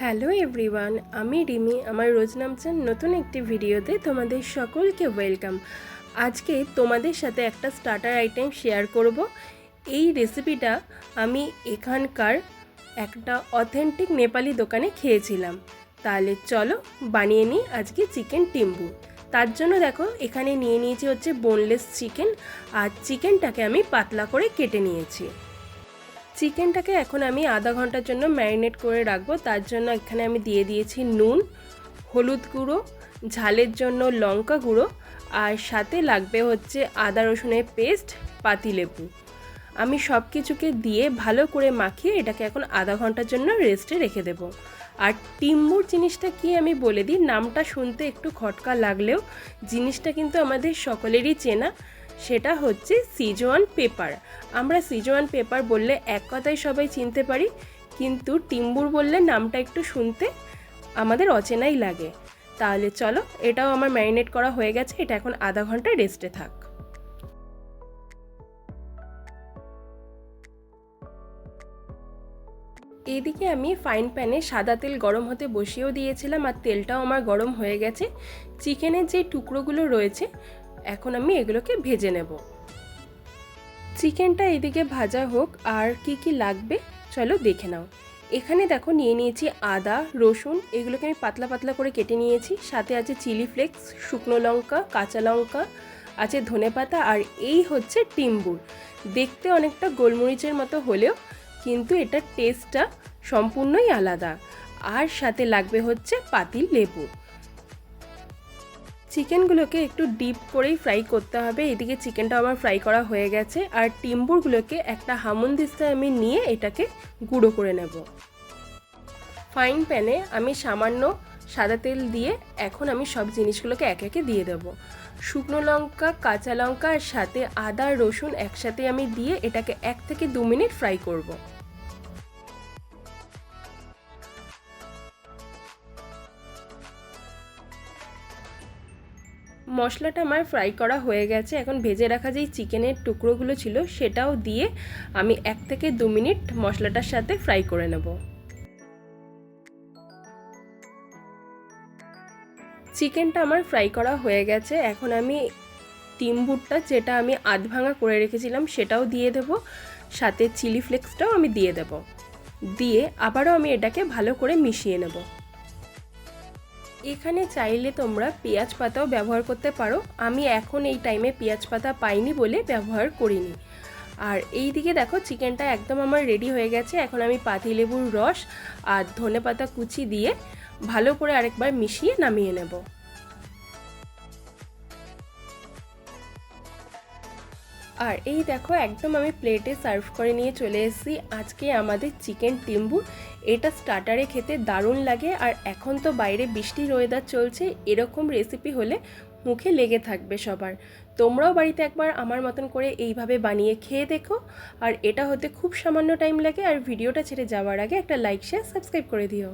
Hello everyone, আমি রিমি। আমার রোজ নামচান নতুন একটি ভিডিওতে তোমাদের সকলকে ওয়েলকাম। আজকে তোমাদের সাথে একটা স্টার্টার আইটেম শেয়ার করব। এই রেসিপিটা আমি এখানকার একটা অথেন্টিক নেপালি দোকানে খেয়েছিলাম। তাহলে চলো বানিয়ে নিই আজকে চিকেন টিম্বু। তার জন্য দেখো, এখানে নিয়ে নিয়েছি হচ্ছে বোনলেস চিকেন আর চিকেনটাকে আমি পাতলা করে কেটে নিয়েছি। চিকেনটাকে এখন আমি আধা ঘণ্টার জন্য ম্যারিনেট করে রাখব। তার জন্য এখানে আমি দিয়ে দিয়েছি নুন, হলুদ গুঁড়ো, ঝালের জন্য লঙ্কা গুঁড়ো, আর সাথে লাগবে হচ্ছে আদা রসুনের পেস্ট, পাতিলেবু। আমি সব কিছুকে দিয়ে ভালো করে মাখিয়ে এটাকে এখন আধা ঘণ্টার জন্য রেস্টে রেখে দেব। আর টিম্বুর জিনিসটা কি আমি বলে দিই? নামটা শুনতে একটু খটকা লাগলেও জিনিসটা কিন্তু আমাদের সকলেরই চেনা। সেটা হচ্ছে সিজোয়ান পেপার আমরা সিজোয়ান পেপার বললে এক কথায় সবাই চিনতে পারি, কিন্তু টিম্বুর বললে নামটা একটু শুনতে আমাদের অচেনাই লাগে। তাহলে চলো, এটাও আমার ম্যারিনেট করা হয়ে গেছে, এটা এখন আধা ঘণ্টা রেস্টে থাক। এদিকে আমি ফাইন প্যানে সাদা তেল গরম হতে বসিয়েও দিয়েছিলাম, আর তেলটাও আমার গরম হয়ে গেছে। চিকেনের যে টুকরোগুলো রয়েছে এখন আমি এগুলোকে ভেজে নেব। চিকেনটা এদিকে ভাজা হোক আর কি কি লাগবে, চলো দেখে নাও। এখানে দেখো নিয়ে নিয়েছি আদা, রসুন, এগুলোকে আমি পাতলা পাতলা করে কেটে নিয়েছি। সাথে আছে চিলি ফ্লেক্স, শুকনো লঙ্কা, কাঁচা লঙ্কা, আছে ধনে পাতা আর এই হচ্ছে টিম্বুর দেখতে অনেকটা গোলমরিচের মতো হলেও কিন্তু এটার টেস্টটা সম্পূর্ণই আলাদা। আর সাথে লাগবে হচ্ছে পাতিল লেবু। চিকেনগুলোকে একটু ডিপ করেই ফ্রাই করতে হবে। এদিকে চিকেনটা আমার ফ্রাই করা হয়ে গেছে। আর টিম্বুরগুলোকে একটা হামুন দিস্তায় আমি নিয়ে এটাকে গুঁড়ো করে নেব। ফাইন প্যানে আমি সামান্য সাদা তেল দিয়ে এখন আমি সব জিনিসগুলোকে একে একে দিয়ে দেবো। শুকনো লঙ্কা, কাঁচা লঙ্কা আর সাথে আদা, রসুন একসাথে আমি দিয়ে এটাকে এক থেকে দু মিনিট ফ্রাই করব। মশলাটা আমার ফ্রাই করা হয়ে গেছে। এখন ভেজে রাখা যেই চিকেনের টুকরোগুলো ছিল, সেটাও দিয়ে আমি এক থেকে দু মিনিট মশলাটার সাথে ফ্রাই করে নেব। চিকেনটা আমার ফ্রাই করা হয়ে গেছে। এখন আমি তিম্বুরটা যেটা আমি আধ ভাঙা করে রেখেছিলাম, সেটাও দিয়ে দেব। সাথে চিলি ফ্লেক্সটাও আমি দিয়ে দেব। দিয়ে আবারও আমি এটাকে ভালো করে মিশিয়ে নেব। এখানে চাইলে তোমরা পেঁয়াজ পাতাও ব্যবহার করতে পারো। আমি এখন এই টাইমে পেঁয়াজ পাতা পাইনি বলে ব্যবহার করিনি। আর এই দিকে দেখো চিকেনটা একদম আমার রেডি হয়ে গেছে। এখন আমি পাতিলেবুর রস আর ধনে পাতা কুচি দিয়ে ভালো করে আরেকবার মিশিয়ে নামিয়ে নেব। আর এই দেখো, একদম আমি প্লেটে সার্ভ করে নিয়ে চলে এসেছি। আজকে আমাদের চিকেন টিম্বু। এটা স্টার্টারে খেতে দারুণ লাগে আর এখন তো বাইরে বৃষ্টির ওয়েদার চলছে, এরকম রেসিপি হলে মুখে লেগে থাকবে সবার। তোমরাও বাড়িতে একবার আমার মতন করে এইভাবে বানিয়ে খেয়ে দেখো। আর এটা হতে খুব সামান্য টাইম লাগে আর ভিডিওটা ছেড়ে যাওয়ার আগে একটা লাইক শেয়ার সাবস্ক্রাইব করে দিও।